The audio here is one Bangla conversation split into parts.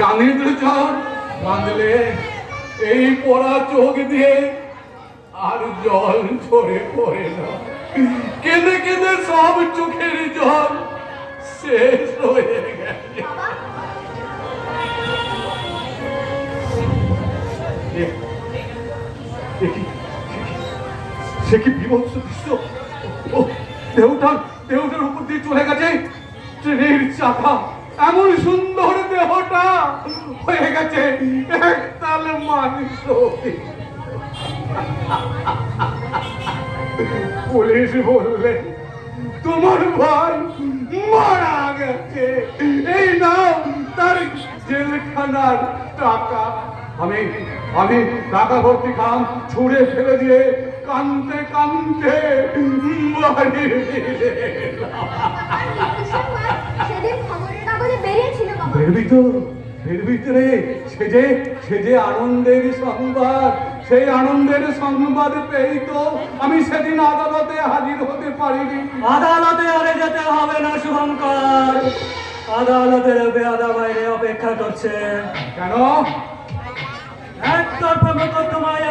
কানে দুজন কাঁদলে এই পড়া চোখ দিয়ে আর জল ঝরে পড়ে না। কেঁদে কেঁদে সব চোখের জল শেষ হয়ে গেছে। সে কি বিভৎস দৃশ্য? দেহটার দেহটার উপর দিয়ে চলে গেছে। ট্রেনের চাকা। এমন সুন্দর দেহটা হয়ে গেছে একতাল মানুষ পুলিশ বললে, তোমার ভাই মারা গেছে। এই নাও তার জেলখানার টাকা। আমি আমি টাকা ভর্তি খাম ছুঁড়ে ফেলে দিয়ে কানতে কানতে বাড়ি ফিরে এলাম। সেদিন খবরের কাগজে বেরবি তো বেরবি রে আনন্দের সংবাদ সেই আনন্দের সংবাদ পেয়েই তো আমি সেদিন আদালতে হাজির হতে পারিনি। আদালতে আরে যেতে হবে না শুভঙ্কর আদালতের বেয়াদা বাইরে অপেক্ষা করছে। কেন? একতরফা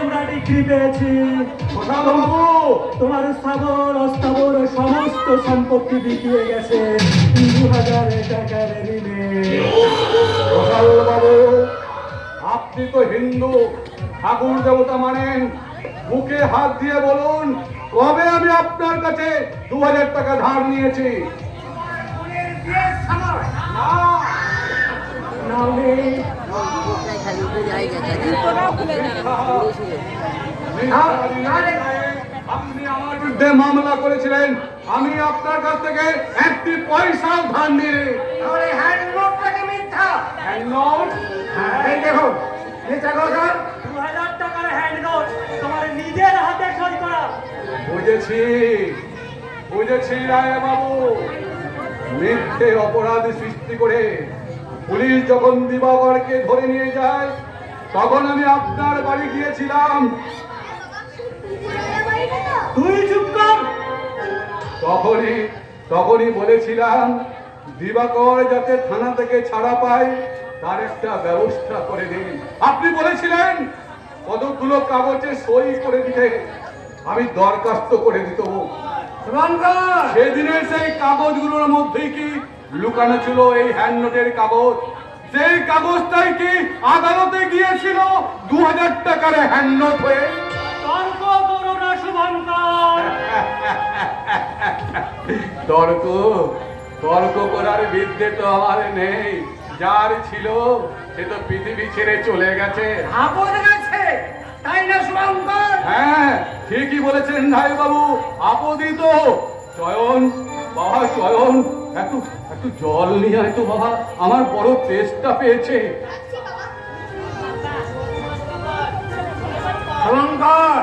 আমরা ডিগ্রি পেয়েছি। তোমার স্থাবর অস্থাবর সমস্ত সম্পত্তি বিকিয়ে গেছে। দু হাজার টাকার ঋণে আপনি তো হিন্দু ঠাকুর দেবতা মানেন। বুকে হাত দিয়ে বলুন কবে আমি আপনার কাছে দু হাজার টাকা ধার নিয়েছি? আপনি আমার বিরুদ্ধে মামলা করেছিলেন। আমি আপনার কাছ থেকে একটি পয়সাও ধার নিয়ে এই দেখো কথা দু হাজার টাকার হ্যান্ডনোট তোমার নিজের হাতে সই করা। বুঝেছি বুঝেছি রায় বাবু মিথ্যে অপরাধ সৃষ্টি করে পুলিশ যখন দিবাকরকে ধরে নিয়ে যায় তখন আমি আপনার বাড়ি গিয়েছিলাম। তুই চুপ কর। তখনই তখনই বলেছিলাম দিবাকর যাতে থানা থেকে ছাড়া পায় তার একটা ব্যবস্থা করে দিন। আপনি বলেছিলেন কতগুলো কাগজে সই করে দিতে। আমি দরখাস্ত করে দিত সেদিনের সেই কাগজগুলোর মধ্যেই কি লুকানো ছিল এই হ্যান্ড নোটের কাগজ? সেই কাগজটাই কি আদালতে গিয়েছিল দু হাজার টাকার হ্যান্ড নোট হয়ে? তর্ক করো না শুভঙ্কর তর্ক? তর্ক করার বিদ্যে তো আমার নেই। যার ছিল সে তো পৃথিবী ছেড়ে চলে গেছে। আপদ গেছে তাই না শুভঙ্কর হ্যাঁ ঠিকই বলেছেন ভাই বাবু আপদিত। চয়ন বাবা চয়ন। একটু একটু জল নিয়ে আয় তো বাবা আমার বড় তেষ্টা পেয়েছে। শুভঙ্কর